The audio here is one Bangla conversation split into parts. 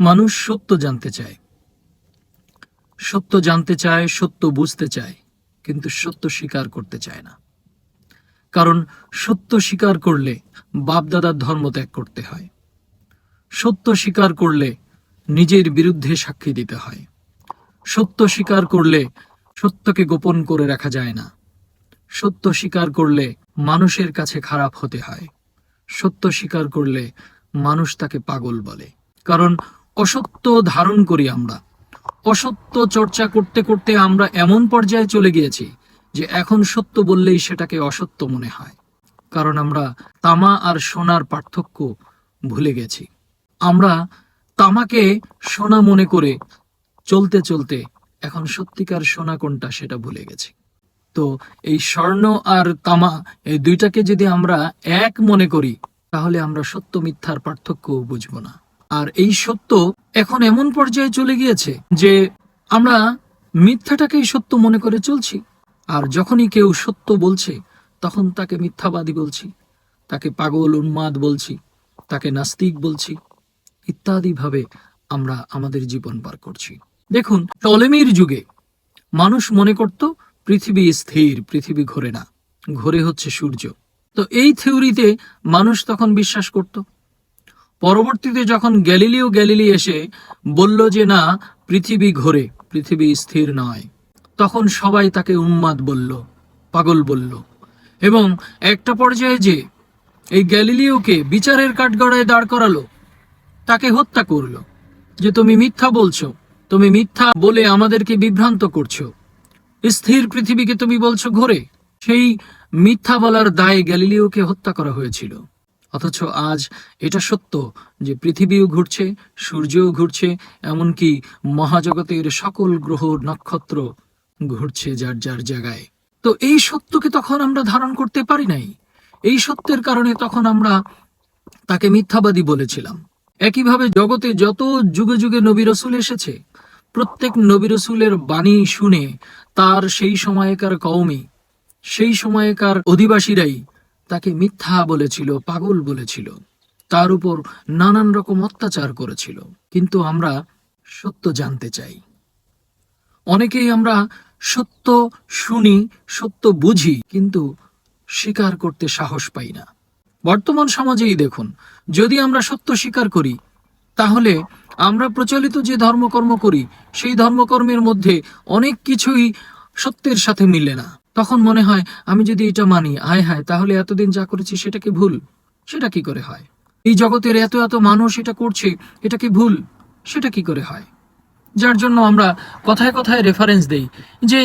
মানুষ সত্য জানতে চায়। সত্য জানতে চায়, সত্য বুঝতে চায়, কিন্তু সত্য স্বীকার করতে চায় না। কারণ সত্য স্বীকার করলে বাপদাদার ধর্ম ত্যাগ করতে হয়। সত্য স্বীকার করলে নিজের বিরুদ্ধে সাক্ষী দিতে হয়। সত্য স্বীকার করলে সত্যকে গোপন করে রাখা যায় না। সত্য স্বীকার করলে মানুষের কাছে খারাপ হতে হয়। সত্য স্বীকার করলে মানুষ তাকে পাগল বলে। কারণ অসত্য ধারণ করি আমরা। অসত্য চর্চা করতে করতে আমরা এমন পর্যায়ে চলে গিয়েছি যে এখন সত্য বললেই সেটাকে অসত্য মনে হয়। কারণ আমরা তামা আর সোনার পার্থক্য ভুলে গেছি। আমরা তামাকে সোনা মনে করে চলতে চলতে এখন সত্যিকার সোনা কোনটা সেটা ভুলে গেছি। তো এই স্বর্ণ আর তামা এই দুইটাকে যদি আমরা এক মনে করি, তাহলে আমরা সত্য মিথ্যার পার্থক্য বুঝব না। আর এই সত্য এখন এমন পর্যায়ে চলে গিয়েছে যে আমরা মিথ্যাটাকেই সত্য মনে করে চলছি। আর যখনই কেউ সত্য বলছে, তখন তাকে মিথ্যাবাদী বলছি, তাকে পাগল, উন্মাদ বলছি, তাকে নাস্তিক বলছি ইত্যাদি ভাবে আমরা আমাদের জীবন পার করছি। দেখুন টলেমির যুগে মানুষ মনে করত, পৃথিবী স্থির, পৃথিবী ঘোরে না, ঘোরে হচ্ছে সূর্য। তো এই থিওরিতে মানুষ তখন বিশ্বাস করত পরবর্তীতে যখন গ্যালিলিও গ্যালিলি এসে বলল যে, না, পৃথিবী ঘোরে, পৃথিবী স্থির নয়। তখন সবাই তাকে উন্মাদ বলল, পাগল বলল। এবং একটা পর্যায়ে যে এই গ্যালিলিওকে বিচারের কাঠগড়ায় দাঁড় করালো, তাকে হত্যা করল। যে, তুমি মিথ্যা বলছো, তুমি মিথ্যা বলে আমাদেরকে বিভ্রান্ত করছ। স্থির পৃথিবীকে তুমি বলছো ঘোরে। সেই মিথ্যা বলার দায়ে গ্যালিলিওকে হত্যা করা হয়েছিল। অথচ আজ এটা সত্য যে পৃথিবীও ঘুরছে, সূর্যও ঘুরছে, এমনকি মহাজগতের সকল গ্রহ নক্ষত্র ঘুরছে যার যার জায়গায়। তো এই সত্যকে তখন আমরা ধারণ করতে পারি নাই। এই সত্যের কারণে তখন আমরা তাকে মিথ্যাবাদী বলেছিলাম। একইভাবে জগতে যত যুগে যুগে নবী রসুল এসেছে, প্রত্যেক নবী রসুলের বাণী শুনে তার সেই সময়কার কওমি, সেই সময়কার অধিবাসীরাই তাকে মিথ্যা বলেছিল, পাগল বলেছিল। তার উপর নানান রকম অত্যাচার করেছিল। কিন্তু আমরা সত্য জানতে চাই। অনেকেই আমরা সত্য শুনি, সত্য বুঝি, কিন্তু স্বীকার করতে সাহস পাই না। বর্তমান সমাজেই দেখুন, যদি আমরা সত্য স্বীকার করি, তাহলে আমরা প্রচলিত যে ধর্মকর্ম করি, সেই ধর্মকর্মের মধ্যে অনেক কিছুই সত্যের সাথে মিলে না। তখন মনে হয়, আমি যদি এটা মানি, আয় হায়, তাহলে এতদিন যা করেছি সেটা কি ভুল? সেটা কি করে হয়? এই জগতের এত এত মানুষ এটা করছে, এটা কি ভুল? সেটা কি করে হয়? যার জন্য আমরা কথায় কথায় রেফারেন্স দেই যে,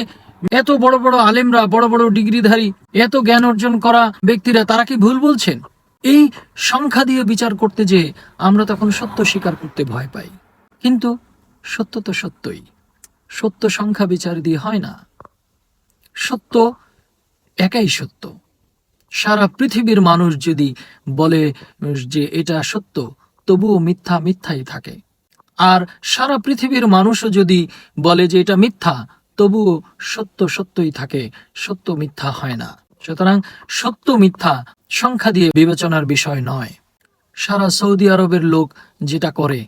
এত বড় বড় আলেমরা, বড় বড় ডিগ্রিধারী, এত জ্ঞান অর্জন করা ব্যক্তিরা, তারা কি ভুল বলছেন? এই সংখ্যা দিয়ে বিচার করতে যে আমরা তখন সত্য স্বীকার করতে ভয় পাই। কিন্তু সত্য তো সত্যই। সত্য সংখ্যা বিচার দিয়ে হয় না। সত্য একাই সত্য। সারা পৃথিবীর মানুষ যদি বলে যে এটা সত্য, তবুও মিথ্যা মিথ্যাই থাকে। আর সারা পৃথিবীর মানুষও যদি বলে যে এটা মিথ্যা, তবুও সত্য সত্যই থাকে, সত্য মিথ্যা হয় না। সুতরাং সত্য মিথ্যা সংখ্যা দিয়ে বিবেচনার বিষয় নয়। সারা সৌদি আরবের লোক যেটা করে,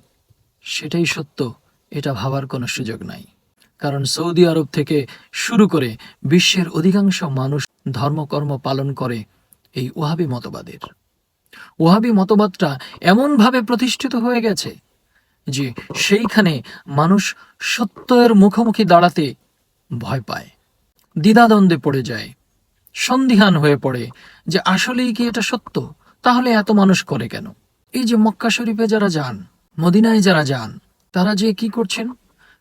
সেটাই সত্য, এটা ভাবার কোনো সুযোগ নাই। কারণ সৌদি আরব থেকে শুরু করে বিশ্বের অধিকাংশ মানুষ ধর্মকর্ম পালন করে এই ওহাবি মতবাদের। ওহাবি মতবাদটা এমনভাবে প্রতিষ্ঠিত হয়ে গেছে যে সেইখানে মানুষ সত্যের মুখোমুখি দাঁড়াতে ভয় পায়, দ্বিধাদ্বন্দ্বে পড়ে যায়, সন্দিহান হয়ে পড়ে যে আসলেই কি এটা সত্য? তাহলে এত মানুষ করে কেন? এই যে মক্কা শরীফে যারা যান, মদিনায় যারা যান, তারা যে কি করছেন?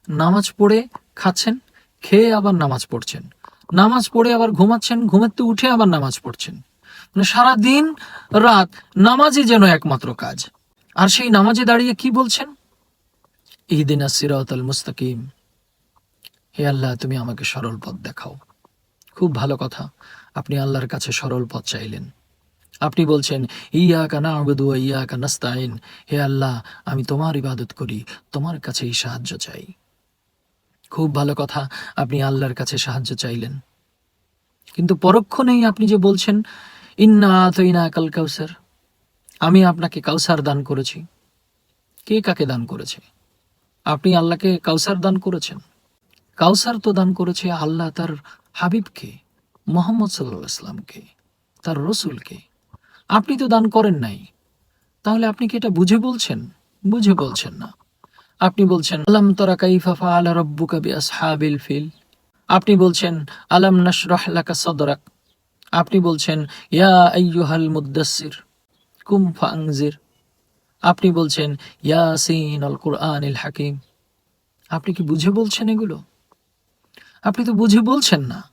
নামাজ পড়ে খাচ্ছেন, খেয়ে আবার নামাজ পড়ছেন। নামাজ পড়ে আবার ঘুমাচ্ছেন ঘুমাতে উঠে আবার নামাজ পড়ছেন। মানে সারা দিন রাত নামাজই যেন একমাত্র কাজ। আর সেই নামাজে দাঁড়িয়ে কি বলছেন? সিরাত মুস্তাকিম। হে আল্লাহ, তুমি আমাকে সরল পথ দেখাও। খুব ভালো কথা, আপনি আল্লাহর কাছে সরল পথ চাইলেন। আপনি বলছেন ইয়া কানা আবদু ইয়া কানাস্তাইন হে আল্লাহ, আমি তোমার ইবাদত করি, তোমার কাছেই সাহায্য চাই। খুব ভালো কথা। আপনি আল্লাহর কাছে সাহায্য চাইলেন। কিন্তু পরক্ষণেই আপনি যে বলছেন, ইন্না আতইনা কাল কাউসার। আমি আপনাকে কাউসার দান করেছি। কে কাকে দান করেছে? আপনি আল্লাহকে কাউসার দান করেছেন। কাউসার তো দান করেছে আল্লাহ তার হাবিবকে, মোহাম্মদ সাল্লাহ ইসলামকে তার রসুলকে আপনি তো দান করেন নাই। তাহলে আপনি কি এটা বুঝে বলছেন? বুঝে বলছেন না। আপনি বলছেন, আলাম তরা কাইফা ফাআলা রাব্বুকা বিআসহাবিল ফিল? আপনি বলছেন, আলাম নাশরাহ সাদরাক? আপনি বলছেন, ইয়া আইয়ুহাল মুদ্দাসসির কুম ফাংজির আপনি বলছেন ইয়াসিন আল কুরআনিল হাকিম। আপনি কি বুঝে বলছেন এগুলো? আপনি তো বুঝে বলছেন না।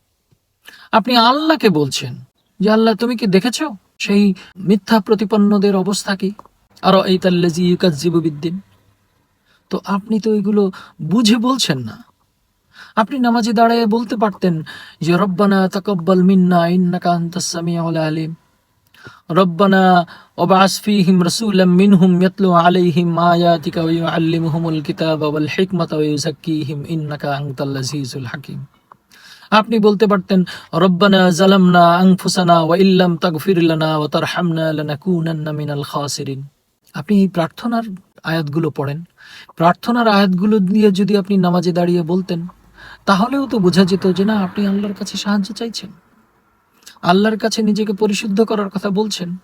আপনি আল্লাহকে বলছেন। যে আল্লাহ, তুমি কি দেখেছ? সেই মিথ্যা প্রতিপন্নদের অবস্থা কি? আর এই তাল্লাজি ইউকাজিবু বিদ্দিন? তো আপনি তো এগুলো বুঝে বলছেন না। আপনি নামাজে দাঁড়ায় বলতে পারতেন যে, রব্বানা তাকাব্বাল মিন্না, ইন্নাকা আনতাস সামিউল আলিম। রব্বানা ওবাস ফীহিম রাসূলাম মিনহুম ইয়াতলু আলাইহিম আয়াতিকা ওয়া ইউআল্লিমুহুমুল কিতাবা ওয়াল হিকমাতা ওয়া ইউযাক্কিহিম ইন্নাকা আনতাল আজিজুল হাকিম। আপনি বলতে পারতেন, রব্বানা জালামনা আনফুসানা ওয়া ইল্লাম তাগফির লানা ওয়া তারহামনা লানাকুনান্না মিনাল খাসিরিন। আপনি এই প্রার্থনার আয়াতগুলো পড়েন। প্রার্থনার আয়াতগুলো দিয়ে যদি আপনি নামাজে দাঁড়িয়ে বলতেন, তাহলেও তো বোঝা যেত যে না, আপনি আল্লাহর কাছে সাহায্য চাইছেন। আল্লাহর কাছে নিজেকে পরিশুদ্ধ করার কথা বলছেন।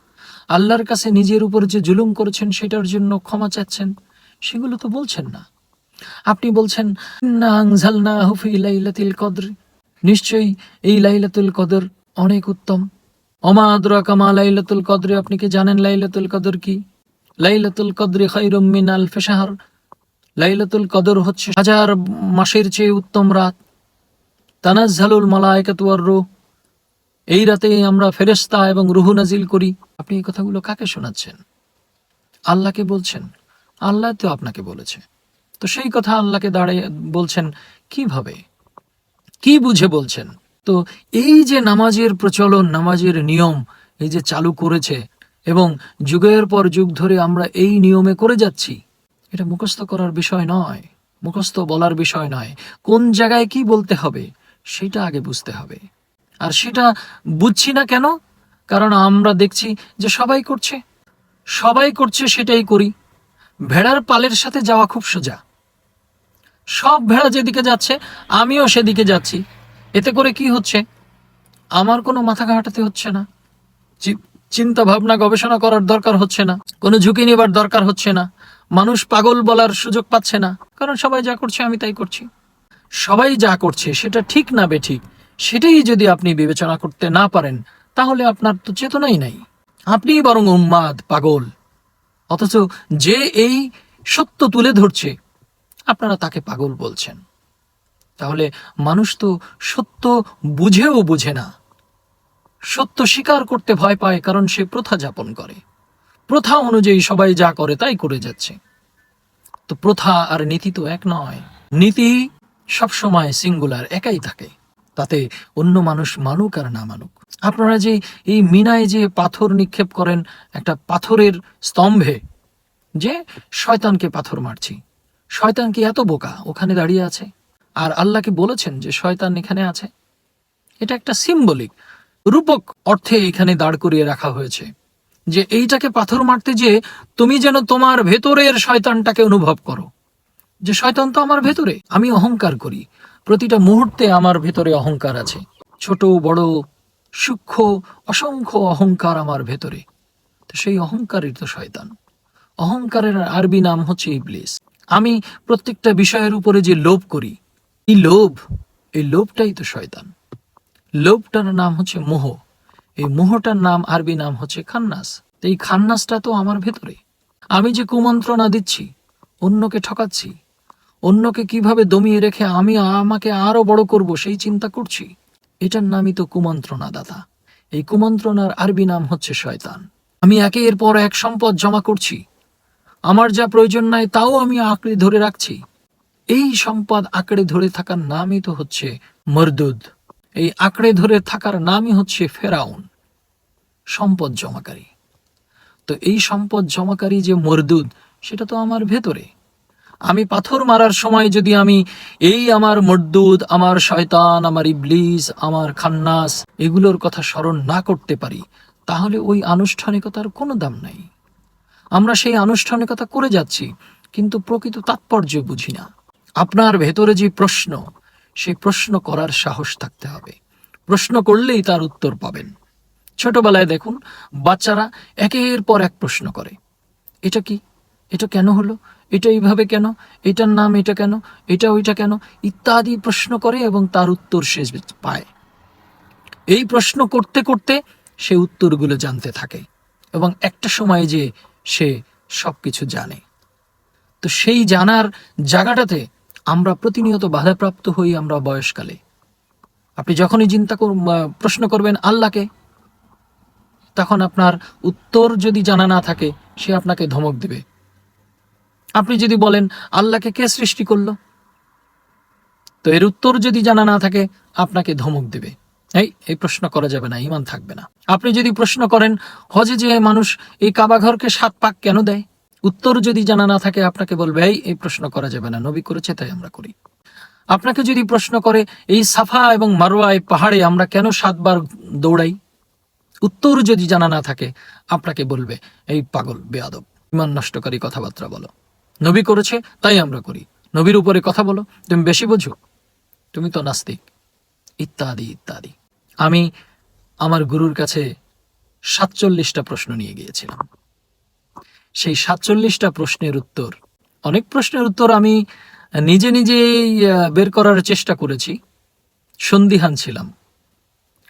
আল্লাহর কাছে নিজের উপর যে জুলুম করেছেন, সেটার জন্য ক্ষমা চাচ্ছেন, সেগুলো তো বলছেন না। আপনি বলছেন না আংঝালনা হুফি লাইলাতিল কদর। নিশ্চয়ই এই লাইলাতুল কদর অনেক উত্তম। অমা আদরা কামা লাইলাতুল কদরে? আপনি কি জানেন লাইলাতুল কদর কি? লাইলাতুল কদরে খাইরুম মিন আলফি শাহর। লাইলাতুল কদর হচ্ছে হাজার মাসের চেয়ে উত্তম রাত। তানাজ্জালুল মালায়েকাতু ওয়ার রূহ। এই রাতে আমরা ফেরেশতা এবং রুহু নাজিল করি। আপনি এই কথাগুলো কাকে শোনাচ্ছেন? আল্লাহকে বলছেন? আল্লাহ তো আপনাকে বলেছে। তো সেই কথা আল্লাহকে দাঁড়িয়ে বলছেন, কীভাবে? কি বুঝে বলছেন? তো এই যে নামাজের প্রচলন, নামাজের নিয়ম, এই যে চালু করেছে এবং যুগের পর যুগ ধরে আমরা এই নিয়মে করে যাচ্ছি এটা মুখস্থ করার বিষয় নয়। মুখস্থ বলার বিষয় নয়। কোন জায়গায় কি বলতে হবে, সেটা আগে বুঝতে হবে। আর সেটা বুঝছি না কেন? কারণ আমরা দেখছি যে সবাই করছে। সবাই করছে সেটাই করি। ভেড়ার পালের সাথে যাওয়া খুব সোজা। সব ভেড়া যেদিকে যাচ্ছে, আমিও সেদিকে যাচ্ছি। এতে করে কি হচ্ছে? আমার কোনো মাথা ঘাটাতে হচ্ছে না। চিন্তা ভাবনা গবেষণা করার দরকার হচ্ছে না। কোনো ঝুঁকি নেবার দরকার হচ্ছে না। মানুষ পাগল বলার সুযোগ পাচ্ছে না। কারণ সবাই যা করছে আমি তাই করছি। সবাই যা করছে সেটা ঠিক না বেঠিক সেটাই যদি আপনি বিবেচনা করতে না পারেন, তাহলে আপনার তো চেতনাই নাই। আপনিই বরং উন্মাদ পাগল। অথচ যে এই সত্য তুলে ধরছে, আপনারা তাকে পাগল বলছেন। তাহলে মানুষ তো সত্য বুঝেও বুঝে না। সত্য স্বীকার করতে ভয় পায় কারণ সে প্রথা যাপন করে। প্রথা অনুযায়ী সবাই যা করে তাই করে যাচ্ছে। তো প্রথা আর নীতি তো এক নয়। নীতি সবসময় সিঙ্গুলার একাই থাকে। তাতে অন্য মানুষ মানুক আর না মানুক। আপনারা যে এই মিনায় যে পাথর নিক্ষেপ করেন, একটা পাথরের স্তম্ভে, যে শয়তানকে পাথর মারছি। শয়তান কি এত বোকা? ওখানে দাঁড়িয়ে আছে। আর আল্লাহকে বলেছেন যে শয়তান এখানে আছে? এটা একটা সিম্বলিক রূপক অর্থে এখানে দাঁড় করিয়ে রাখা হয়েছে। যে এইটাকে পাথর মারতে যে তুমি যেন তোমার ভেতরের শয়তানটাকে অনুভব করো। যে শয়তান তো আমার ভেতরে, আমি অহংকার করি। প্রতিটা মুহূর্তে আমার ভেতরে অহংকার আছে। ছোট, বড়, সূক্ষ্ম, অসংখ্য অহংকার আমার ভেতরে। তো সেই অহংকারই তো শয়তান। অহংকারের আরবি নাম হচ্ছে ইবলিস। আমি প্রত্যেকটা বিষয়ের উপরে যে লোভ করি, এই লোভ, এই লোভটাই তো শয়তান। লোভটার নাম হচ্ছে মোহ। এই মোহটার নাম আরবি নাম হচ্ছে খান্নাস। এই খান্নাসটা তো আমার ভেতরে। আমি যে কুমন্ত্রণা দিচ্ছি, অন্যকে ঠকাচ্ছি, অন্যকে কীভাবে দমিয়ে রেখে আমি আমাকে আরও বড় করব সেই চিন্তা করছি, এটার নামই তো কুমন্ত্রণা দাদা এই কুমন্ত্রণার আরবি নাম হচ্ছে শয়তান। আমি একের পর এক সম্পদ জমা করছি। আমার যা প্রয়োজন নাই তাও আমি আঁকড়ে ধরে রাখছি। এই সম্পদ আঁকড়ে ধরে থাকার নামই তো হচ্ছে মরদুদ। এই আঁকড়ে ধরে থাকার নামই হচ্ছে ফেরাউন, সম্পদ জমাকারী। তো এই সম্পদ জমাকারী যে মরদুদ সেটা তো আমার ভেতরে। আমি পাথর মারার সময় যদি আমি এই আমার মরদুদ আমার শয়তান, আমার ইবলিস, আমার খান্নাস এগুলোর কথা স্মরণ না করতে পারি, তাহলে ওই আনুষ্ঠানিকতার কোনো দাম নাই। আমরা সেই আনুষ্ঠানিকতা করে যাচ্ছি, কিন্তু প্রকৃত তাৎপর্য বুঝি না। আপনার ভেতরে যে প্রশ্ন সেই প্রশ্ন করার সাহস থাকতে হবে। প্রশ্ন করলেই তার উত্তর পাবেন। ছোটবেলায় দেখুন, বাচ্চারা একের পর এক প্রশ্ন করে। এটা কি? এটা কেন হলো? এটা এইভাবে কেন? এটার নাম এটা কেন? এটা ওইটা কেন? ইত্যাদি প্রশ্ন করে এবং তার উত্তর সে পায়। এই প্রশ্ন করতে করতে সে উত্তরগুলো জানতে থাকে এবং একটা সময় যে সে সব কিছু জানে। তো সেই জানার জায়গাটাতে আমরা প্রতিনিয়ত বাধাপ্রাপ্ত হই আমরা বয়সকালে। আপনি যখনই চিন্তা প্রশ্ন করবেন আল্লাহকে, তখন আপনার উত্তর যদি জানা না থাকে, সে আপনাকে ধমক দেবে। আপনি যদি বলেন, আল্লাহকে কে সৃষ্টি করল? তো এর উত্তর যদি জানা না থাকে, আপনাকে ধমক দেবে। এই এই প্রশ্ন করা যাবে না, ইমান থাকবে না। আপনি যদি প্রশ্ন করেন, হজে যে মানুষ এই কাবাঘরকে সাত পাক কেন দেয়? উত্তর যদি জানা না থাকে, আপনাকে বলবে, এই এই প্রশ্ন করা যাবে না। নবী করেছে, তাই আমরা করি। আপনাকে যদি প্রশ্ন করে, এই সাফা এবং মারোয়ায় পাহাড়ে আমরা কেন সাতবার দৌড়াই? উত্তর যদি জানা না থাকে, আপনাকে বলবে, এই পাগল, বেয়াদব, ইমান নষ্টকারী কথাবার্তা বলো। নবী করেছে, তাই আমরা করি। নবীর উপরে কথা বলো, তুমি বেশি বোঝো? তুমি তো নাস্তিক। ইত্যাদি ইত্যাদি। আমি আমার গুরুর কাছে সাতচল্লিশটা প্রশ্ন নিয়ে গিয়েছিলাম। সেই সাতচল্লিশটা প্রশ্নের উত্তর। অনেক প্রশ্নের উত্তর আমি নিজে নিজেই বের করার চেষ্টা করেছি। সন্দিহান ছিলাম।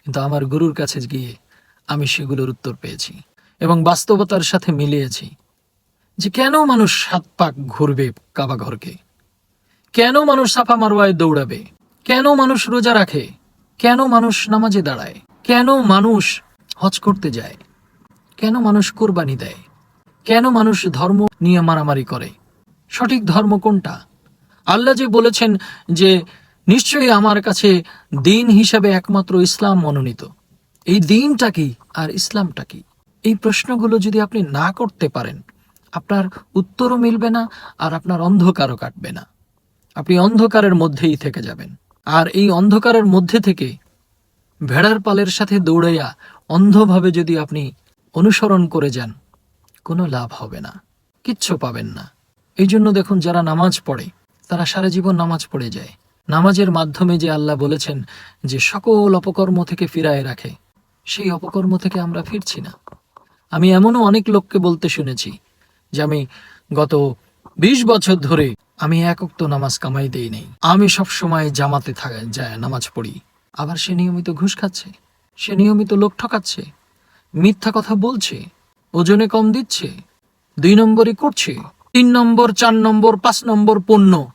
কিন্তু আমার গুরুর কাছে গিয়ে আমি সেগুলোর উত্তর পেয়েছি এবং বাস্তবতার সাথে মিলিয়েছি যে কেন মানুষ সাত পাক ঘুরবে কাবা ঘরকে কেন মানুষ সাফা মারোয়ায় দৌড়াবে? কেন মানুষ রোজা রাখে? কেন মানুষ নামাজে দাঁড়ায়? কেন মানুষ হজ করতে যায়? কেন মানুষ কোরবানি দেয়? কেন মানুষ ধর্ম নিয়ে মারামারি করে? সঠিক ধর্ম কোনটা? আল্লাহ যে বলেছেন যে, নিশ্চয়ই আমার কাছে দিন হিসাবে একমাত্র ইসলাম মনোনীত। এই দিনটা কি আর ইসলামটা কি? এই প্রশ্নগুলো যদি আপনি না করতে পারেন, আপনার উত্তরও মিলবে না আর আপনার অন্ধকারও কাটবে না। আপনি অন্ধকারের মধ্যেই থেকে যাবেন। আর এই অন্ধকারের মধ্যে থেকে ভেড়ার পালের সাথে দৌড়াইয়া অন্ধভাবে যদি আপনি অনুসরণ করে যান কোনো লাভ হবে না, কিচ্ছু পাবেন না। এই জন্য দেখুন, যারা নামাজ পড়ে, তারা সারা জীবন নামাজ পড়ে যায়। নামাজের মাধ্যমে যে আল্লাহ বলেছেন যে সকল অপকর্ম থেকে ফিরায় রাখে, সেই অপকর্ম থেকে আমরা ফিরছি না। আমি এমনও অনেক লোককে বলতে শুনেছি যে আমি গত বিশ বছর ধরে আমি একক্ত নামাজ কামাই দেই নেই। আমি সব সময় জামাতে থাকা, যায়, নামাজ পড়ি। আবার সে নিয়মিত ঘুষ খাচ্ছে, সে নিয়মিত লোক ঠকাচ্ছে, মিথ্যা কথা বলছে। ওজনে কম দিচ্ছে, দুই নম্বরই করছে, তিন নম্বর, চার নম্বর, পাঁচ নম্বর পণ্য,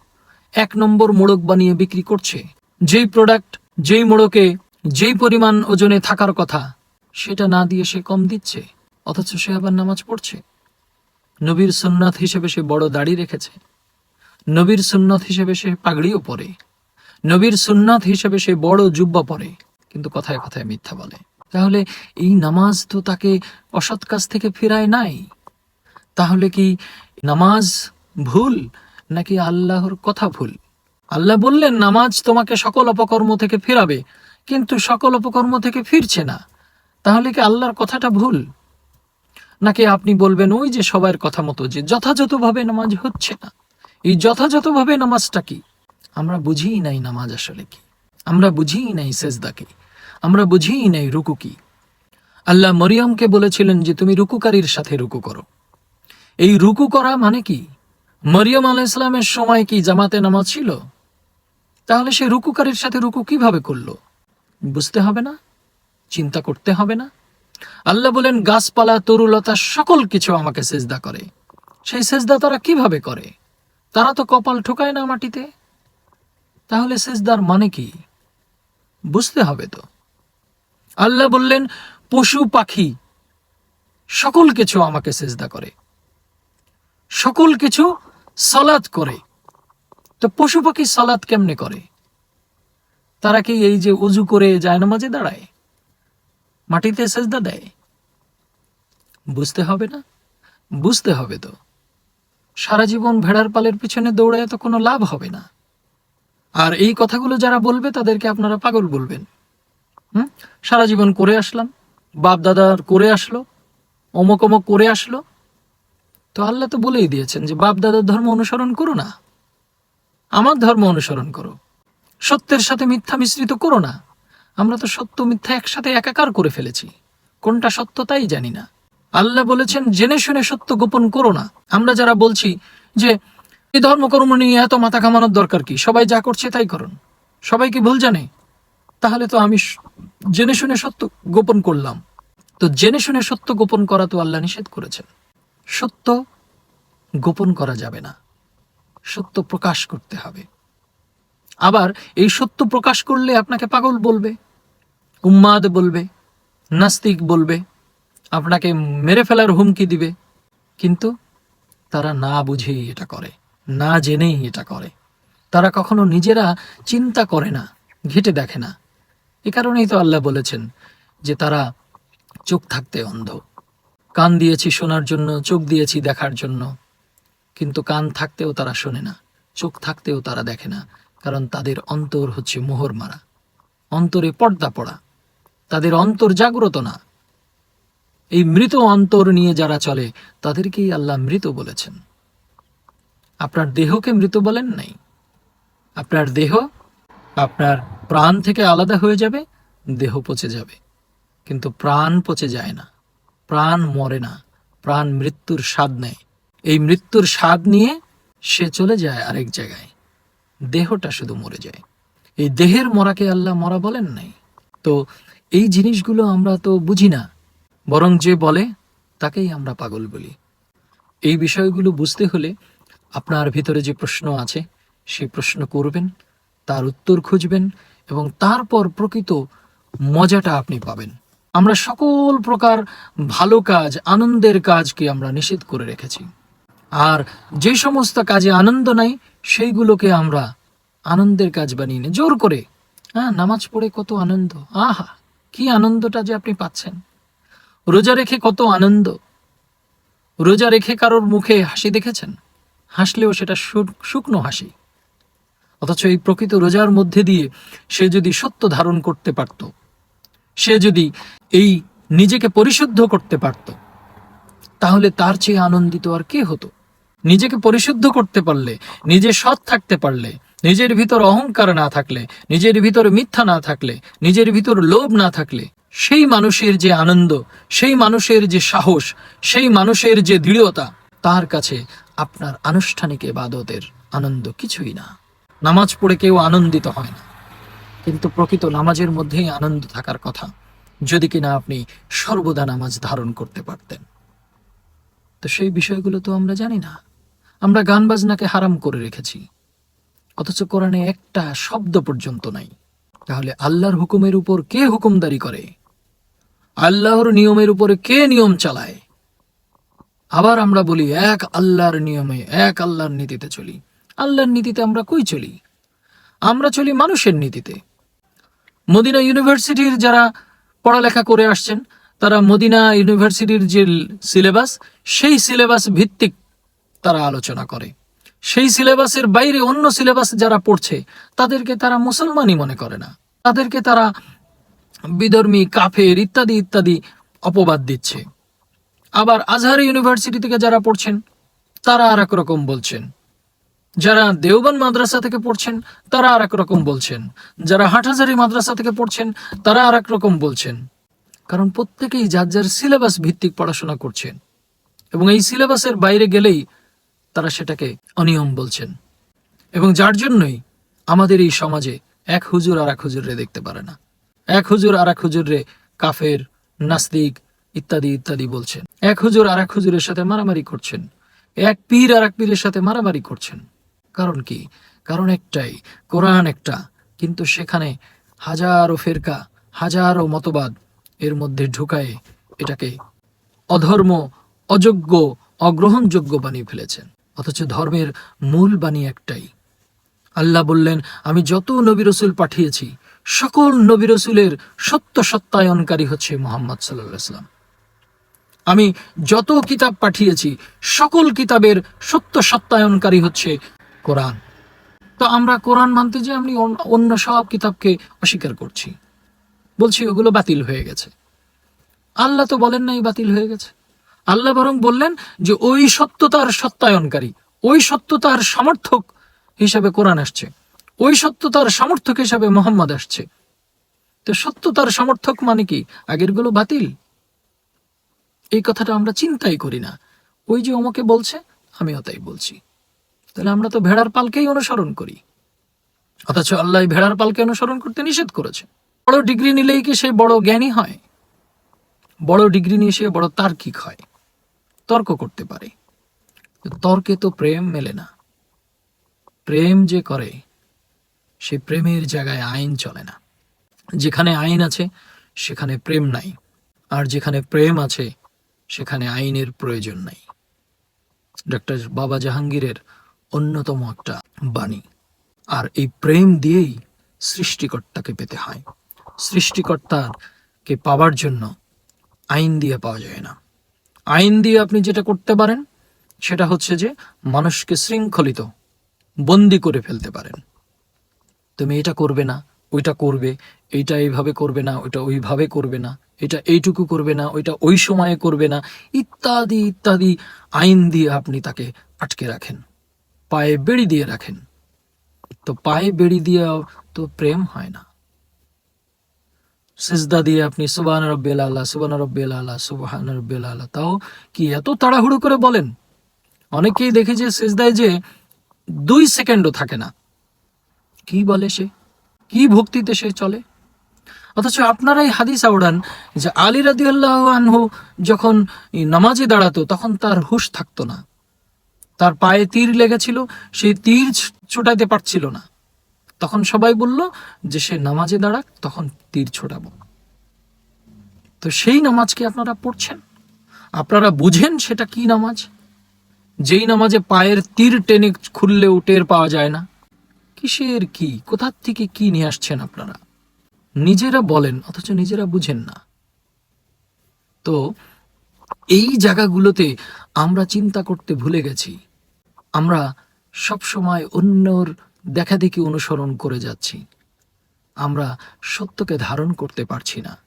এক নম্বর মোড়ক বানিয়ে বিক্রি করছে। যেই প্রোডাক্ট যেই মোড়কে, যেই পরিমাণ ওজনে থাকার কথা, সেটা না দিয়ে সে কম দিচ্ছে, অথচ সে আবার নামাজ পড়ছে। নবীর সুন্নাত হিসেবে সে বড় দাড়ি রেখেছে। নবীর সুন্নাত হিসেবে সে পাগড়িও পরে। নবীর সুন্নাত হিসেবে সে বড় জুব্বা পরে। কিন্তু কথায় কথায় মিথ্যা বলে। তাহলে এই নামাজ তো তাকে অসৎ কাজ থেকে ফেরায় নাই। তাহলে কি নামাজ ভুল নাকি আল্লাহর কথা ভুল? আল্লাহ বললেন, নামাজ তোমাকে সকল অপকর্ম থেকে ফেরাবে, কিন্তু সকল অপকর্ম থেকে ফিরছে না। তাহলে কি আল্লাহর কথাটা ভুল? নাকি আপনি বলবেন, ওই যে সবার কথা মতো যে যথাযথভাবে নামাজ হচ্ছে না। এই যথাযথভাবে নামাজটা কি? আমরা বুঝিই নাই নামাজ আসলে কি। আমরা বুঝিই নাই সেজদা কি আমরা বুঝিই নাই রুকু কি। আল্লাহ মরিয়মকে বলেছিলেন যে তুমি রুকুকারীর সাথে রুকু করো। এই রুকু করা মানে কি? মরিয়ম আলাহ ইসলামের সময় কি জামাতে নামাজ ছিল? তাহলে সে রুকুকারীর সাথে রুকু কীভাবে করল? বুঝতে হবে না? চিন্তা করতে হবে না? আল্লাহ বলেন, গাছপালা তরুলতা সকল কিছু আমাকে সেজদা করে। সেই সেজদা তারা কীভাবে করে? তারা তো কপাল ঠোকায় না মাটিতে। তাহলে সেজদার মানে কি? বুঝতে হবে তো। আল্লাহ বললেন, পশু, পাখি, সকল কিছু আমাকে সেজদা করে। সকল কিছু সালাত করে। তো পশু, পাখি সালাত কেমনে করে? তারা কি এই যে উজু করে যায় নামাজে দাঁড়ায়? মাটিতে সেজদা দেয়? বুঝতে হবে না? বুঝতে হবে তো। সারা জীবন ভেড়ার পালের পিছনে দৌড়ায় তো কোনো লাভ হবে না। আর এই কথাগুলো যারা বলবে, তাদেরকে আপনারা পাগল বলবেন। হুম? সারা জীবন করে আসলাম। বাপ দাদার করে আসলো, অমক অমক করে আসলো। তো আল্লাহ তো বলেই দিয়েছেন যে বাপ দাদার ধর্ম অনুসরণ করো না। আমার ধর্ম অনুসরণ করো। সত্যের সাথে মিথ্যা মিশ্রিত করো না। আমরা তো সত্য মিথ্যা একসাথে একাকার করে ফেলেছি। কোনটা সত্য তাই জানি না। আল্লাহ বলেছেন, জেনে শুনে সত্য গোপন করো না। আমরা যারা বলছি যে, এই ধর্মকর্ম নিয়ে এত মাথা কামানোর দরকার কি? সবাই যা করছে তাই করুন। সবাই কি ভুল জানে? তাহলে তো আমি জেনে শুনে সত্য গোপন করলাম। তো জেনে শুনে সত্য গোপন করা তো আল্লাহ নিষেধ করেছেন। সত্য গোপন করা যাবে না। সত্য প্রকাশ করতে হবে। আবার এই সত্য প্রকাশ করলে আপনাকে পাগল বলবে, উম্মাদ বলবে, নাস্তিক বলবে, আপনাকে মেরে ফেলার হুমকি দিবে। কিন্তু তারা না বুঝেই এটা করে, না জেনেই এটা করে। তারা কখনো নিজেরা চিন্তা করে না, ঘেটে দেখে না। এ কারণেই তো আল্লাহ বলেছেন যে তারা চোখ থাকতে অন্ধ। কান দিয়েছি শোনার জন্য, চোখ দিয়েছি দেখার জন্য। কিন্তু কান থাকতেও তারা শোনে না, চোখ থাকতেও তারা দেখে না, কারণ তাদের অন্তর হচ্ছে মোহর মারা। অন্তরে পর্দা পড়া, তাদের অন্তর জাগ্রত না। এই মৃত অন্তর নিয়ে যারা চলে, তাদেরকেই আল্লাহ মৃত বলেছেন। আপনার দেহকে মৃত বলেন নাই? আপনার দেহ, আপনার প্রাণ থেকে আলাদা হয়ে যাবে, দেহ পচে যাবে। কিন্তু প্রাণ পচে যায় না। প্রাণ মরে না। প্রাণ মৃত্যুর স্বাদ নেয়। এই মৃত্যুর স্বাদ নিয়ে সে চলে যায় আরেক জায়গায়। দেহটা শুধু মরে যায়। এই দেহের মরাকে আল্লাহ মরা বলেন নাই। তো এই জিনিসগুলো আমরা তো বুঝি না। বরং যে বলে, তাকেই আমরা পাগল বলি। এই বিষয়গুলো বুঝতে হলে আপনার ভিতরে যে প্রশ্ন আছে সেই প্রশ্ন করবেন, তার উত্তর খুঁজবেন এবং তারপর প্রকৃত মজাটা আপনি পাবেন। আমরা সকল প্রকার ভালো কাজ, আনন্দের কাজকে আমরা নিষেধ করে রেখেছি। আর যে সমস্ত কাজে আনন্দ নাই, সেইগুলোকে আমরা আনন্দের কাজ বানিয়ে নিই। জোর করে। হ্যাঁ নামাজ পড়ে কত আনন্দ। আহা, কি আনন্দটা যে আপনি পাচ্ছেন। রোজা রেখে কত আনন্দ। রোজা রেখে কারোর মুখে হাসি দেখেছেন? হাসলেও সেটা শুকনো হাসি। অথচ এই প্রকৃত রোজার মধ্যে দিয়ে সে যদি সত্য ধারণ করতে পারত, সে যদি এই নিজেকে পরিশুদ্ধ করতে পারত, তাহলে তার চেয়ে আনন্দিত আর কে হতো? নিজেকে পরিশুদ্ধ করতে পারলে, নিজে সৎ থাকতে পারলে, নিজের ভিতর অহংকার না থাকলে, নিজের ভিতর মিথ্যা না থাকলে, নিজের ভিতর লোভ না থাকলে, সেই মানুষের যে আনন্দ, সেই মানুষের যে সাহস, সেই মানুষের যে দৃঢ়তা, তার কাছে আপনার আনুষ্ঠানিক এবাদতের আনন্দ কিছুই না। নামাজ পড়ে কেউ আনন্দিত হয় না। কিন্তু প্রকৃত নামাজের মধ্যেই আনন্দ থাকার কথা, যদি কিনা আপনি সর্বদা নামাজ ধারণ করতে পারতেন। তো সেই বিষয়গুলো তো আমরা জানি না। আমরা গান বাজনাকে হারাম করে রেখেছি। অথচ কোরআনে একটা শব্দ পর্যন্ত নাই। তাহলে আল্লাহর হুকুমের উপর কে হুকুমদারি করে? আল্লাহর নিয়মের উপরে কে নিয়ম চালায়? আবার আমরা বলি, এক আল্লাহর নিয়মে, এক আল্লাহর নীতিতে চলি। আল্লাহর নীতিতে আমরা কই চলি? আমরা চলি মানুষের নীতিতে। মদিনা ইউনিভার্সিটির যারা পড়ালেখা করে আসছেন, তারা মদিনা ইউনিভার্সিটির যে সিলেবাস, সেই সিলেবাস ভিত্তিক তারা আলোচনা করে। সেই সিলেবাসের বাইরে অন্য সিলেবাস যারা পড়ছে, তাদেরকে তারা মুসলমানই মনে করে না। তাদেরকে তারা বিধর্মী, কাফের ইত্যাদি ইত্যাদি অপবাদ দিচ্ছে। আবার আজহার ইউনিভার্সিটি থেকে যারা পড়ছেন, তারা আর রকম বলছেন। যারা দেওবান মাদ্রাসা থেকে পড়ছেন, তারা আর রকম বলছেন। যারা হাটহাজারি মাদ্রাসা থেকে পড়ছেন, তারা আর রকম বলছেন। কারণ প্রত্যেকেই যার যার সিলেবাস ভিত্তিক পড়াশোনা করছেন। এবং এই সিলেবাসের বাইরে গেলেই তারা সেটাকে অনিয়ম বলছেন। এবং যার জন্যই আমাদের এই সমাজে এক হুজুর আর এক হুজুররে দেখতে পারে না। এক হুজুর আর এক হুজুররে কাফের, নাস্তিক ইত্যাদি ইত্যাদি বলছেন। এক হুজুর আর এক হুজুরের সাথে মারামারি করছেন। এক পীর আর এক পীরের সাথে মারামারি করছেন। কারণ কি? কারণ একটাই, কোরআন একটা। কিন্তু সেখানে হাজারো ফেরকা, হাজারো মতবাদ এর মধ্যে ঢুকায়ে এটাকে অধর্ম, অযোগ্য, অগ্রহণযোগ্য বানিয়ে ফেলেছেন। অথচ ধর্মের মূল বাণী একটাই। আল্লাহ বললেন, আমি যত নবী রসুল পাঠিয়েছি, সকল নবী রসুলের সত্য সত্যায়নকারী হচ্ছে মোহাম্মদ সাল্লাহ ইসলাম আমি যত কিতাব পাঠিয়েছি, সকল কিতাবের সত্য সত্যায়নকারী হচ্ছে কোরআন। তো আমরা কোরআন মানতে যে আমি অন্য- সব কিতাবকে অস্বীকার করছি। বলছি ওগুলো বাতিল হয়ে গেছে। আল্লাহ তো বলেন নাই বাতিল হয়ে গেছে। আল্লাহ বরং বললেন যে ওই সত্যতার সত্যায়নকারী, ওই সত্যতার সমর্থক হিসাবে কোরআন আসছে। ওই সত্যতার সমর্থক হিসাবে মোহাম্মদ আসছে। তো সত্যতার সমর্থক মানে কি? আগেরগুলো বাতিল। এই কথাটা আমরা চিন্তাই করি না। ওই যে আমাকে বলছে, আমিও তাই বলছি। তাহলে আমরা তো ভেড়ার পালকেই অনুসরণ করি। অথচ আল্লাহ ভেড়ার পালকে অনুসরণ করতে নিষেধ করেছে। বড় ডিগ্রি নিলেই কি সে বড় জ্ঞানী হয়? বড় ডিগ্রি নিয়ে সে বড় তার্কিক হয়। তর্ক করতে পারে। তর্কে তো প্রেম মেলে না। প্রেম যে করে, সে প্রেমের জায়গায় আইন চলে না। যেখানে আইন আছে, সেখানে প্রেম নাই। আর যেখানে প্রেম আছে, সেখানে আইনের প্রয়োজন নাই। ডক্টর বাবা জাহাঙ্গীরের অন্যতম একটা বাণী। আর এই প্রেম দিয়েই সৃষ্টিকর্তাকে পেতে হয়। সৃষ্টিকর্তাকে পাওয়ার জন্য আইন দিয়ে পাওয়া যায় না। আইন দিয়ে আপনি যেটা করতে পারেন, সেটা হচ্ছে যে মানুষকে শৃঙ্খলিত, বন্দি করে ফেলতে পারেন। তুমি এটা করবে না, ওইটা করবে, এইটা এইভাবে করবে না, ওইটা ওইভাবে করবে না, এটা এইটুকু করবে না, ওইটা ওই সময়ে করবে না, ইত্যাদি ইত্যাদি আইন দিয়ে আপনি তাকে আটকে রাখেন। পায়ে বেড়ি দিয়ে রাখেন। তো পায়ে বেড়ি দিয়ে তো প্রেম হয় না। সিজদা দিয়ে আপনি সুবান রব্বেল আল্লাহ সুবান রব্বেল আল্লাহ সুবাহান রব্বেল আল্লাহ তাও কি এত তাড়াহুড়ো করে বলেন? অনেকেই দেখে যে সিজদায় যে দুই সেকেন্ডও থাকে না। কি বলে সে? কি ভক্তিতে সে চলে? অথচ আপনারাই হাদিস আওড়ান যে আলী রাদি আনহু যখন নামাজে দাঁড়াতো তখন তার হুশ থাকতো না। তার পায়ে তীর লেগেছিল সেই তীর ছোটাইতে পারছিল না। তখন সবাই বলল যে সে নামাজে দাঁড়াক, তখন তীর ছোটাবো। তো সেই নামাজ কি আপনারা পড়ছেন? আপনারা বুঝেন সেটা কি নামাজ? যেই নামাজে পায়ের তীর টেনে খুললেও টের পাওয়া যায় না। কিসের কি? কোথার থেকে কি নিয়ে আসছেন আপনারা? নিজেরা বলেন, অথচ নিজেরা বুঝেন না। তো এই জায়গাগুলোতে আমরা চিন্তা করতে ভুলে গেছি। আমরা সব সময় অন্যর দেখাদেখি অনুসরণ করে যাচ্ছি। আমরা সত্যকে ধারণ করতে পারছি না।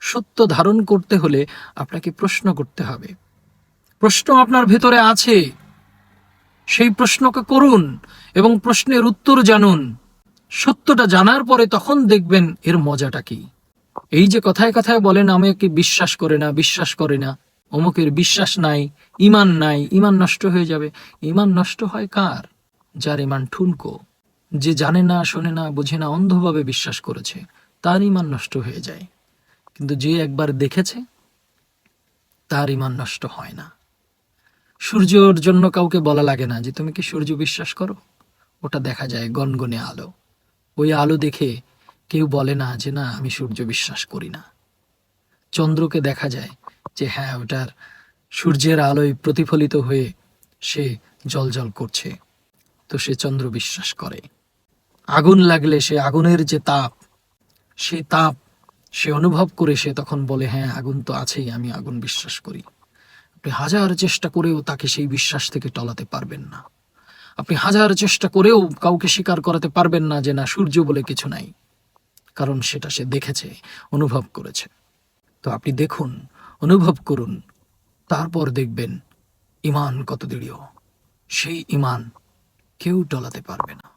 সত্য ধারণ করতে হলে আপনাকে প্রশ্ন করতে হবে। প্রশ্ন আপনার ভেতরে আছে। সেই প্রশ্নকে করুন এবং প্রশ্নের উত্তর জানুন। সত্যটা জানার পরে তখন দেখবেন এর মজাটা কি। এই যে কথায় কথায় বলেন আমি আমাকে বিশ্বাস করে না, বিশ্বাস করে না। অমুকের বিশ্বাস নাই ইমান নাই ইমান নষ্ট হয়ে যাবে। ইমান নষ্ট হয় কার? যার ইমান ঠুনকো যে জানে না, শোনে না, বোঝে না, অন্ধভাবে বিশ্বাস করেছে, তার ইমান নষ্ট হয়ে যায়। কিন্তু যে একবার দেখেছে, তার ইমান নষ্ট হয় না। সূর্যর জন্য কাউকে বলা লাগে না যে, তুমি কি সূর্য বিশ্বাস করো? ওটা দেখা যায় গনগনে আলো। ওই আলো দেখে কেউ বলে না যে, না, আমি সূর্য বিশ্বাস করি না। চন্দ্রকে দেখা যায় যে হ্যাঁ ওটার সূর্যের আলোয় প্রতিফলিত হয়ে সে জলজল করছে। তো সে চন্দ্র বিশ্বাস করে। আগুন লাগলে সে আগুনের যে তাপ, সেই তাপ সে অনুভব করে সে তখন বলে হ্যাঁ আগুন তো আছেই, আমি আগুন বিশ্বাস করি। আপনি হাজার চেষ্টা করেও তাকে সেই বিশ্বাস থেকে টলাতে পারবেন না। আপনি হাজার চেষ্টা করেও কাউকে স্বীকার করাতে পারবেন না যে না, সূর্য বলে কিছু নাই। কারণ সেটা সে দেখেছে, অনুভব করেছে। তো আপনি দেখুন অনুভব করুন। তারপর দেখবেন ইমান কত দৃঢ়। সেই ইমান কেউ টলাতে পারবে না।